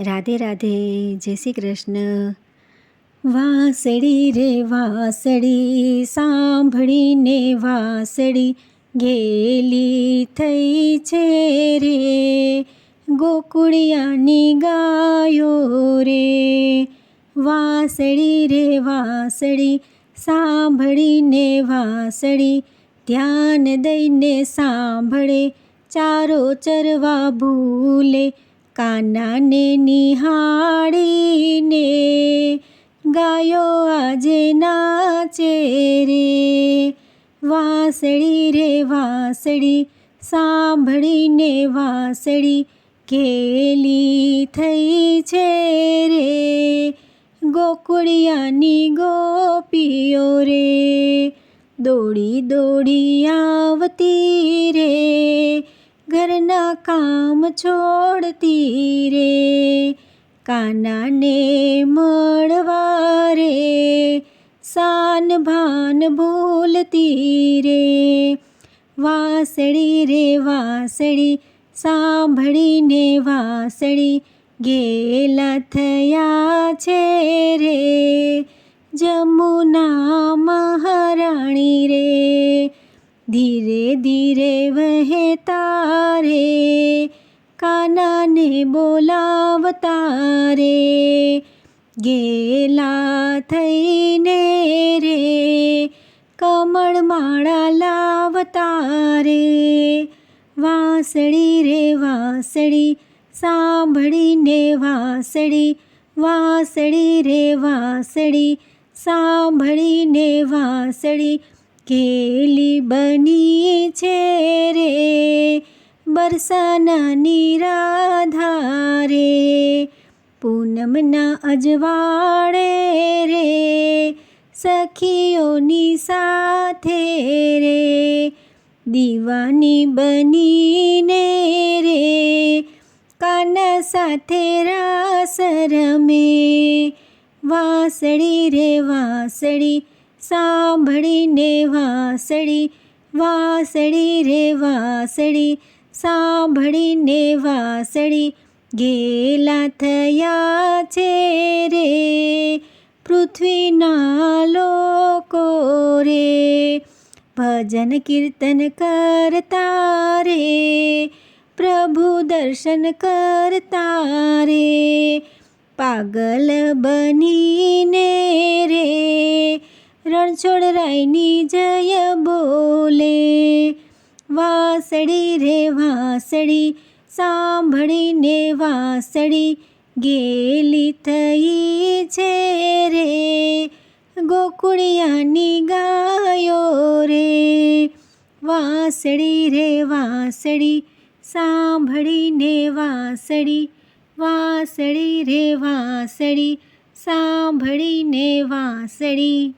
રાધે રાધે, જય શ્રી કૃષ્ણ. વાસળી રે વાસળી, સાંભળીને વાસળી ગેલી થઈ છે રે. ગોકુળિયાની ગાયો રે. વાસળી રે વાસળી, સાંભળીને વાસળી, ધ્યાન દઈને સાંભળે, ચારો ચરવા ભૂલે કાનાને નિહાળીને ગાયો આજે નાચે રે. વાસળી રે, વાસળી, સાંભળીને વાસળી કેલી થઈ છે રે. ગોકુળિયાની ગોપીઓ રે, દોડી દોડી આવતી રે. ઘરના કામ છોડતી રે, કાનાને મળવા રે, સાન ભાન ભૂલતી રે. વાસળી રે વાસળી, સાંભળીને વાસળી ગેલા થયા છે રે. જમુના મહારાણી રે, ધીરે ધીરે કાનાને બોલાવતા રે. ગેલા થઈને રે. કમળ માળા લાવતા રે. વાંસળી રે, વાંસળી, સાંભળીને વાંસળી વાંસળી રે, વાંસળી, સાંભળીને વાંસળી કેલી બની છે રે. બરસાનાની નિરાધારે, પૂનમના અજવાળે રે, સખીઓની સાથે રે, દીવાની બનીને રે, કાન સાથે રાસ રમે, વાસળી રે, વાસળી સાંભળીને, વાસળી વાસળી રે, વાસળી સાંભળીને વાસળી ગેલા થયા છે રે. પૃથ્વીના લોકો રે, ભજન કીર્તન કરતા રે, પ્રભુ દર્શન કરતા રે, પાગલ બનીને રે. રણછોડરાયની જય બોલે વાસળી રે વાસળી, સાંભળીને વાસળી ગેલી થઈ છે રે. ગોકુળિયાની ગાયો રે. વાસળી રે વાસળી, સાંભળીને વાસળી વાસળી રે વાસળી, સાંભળીને વાસળી.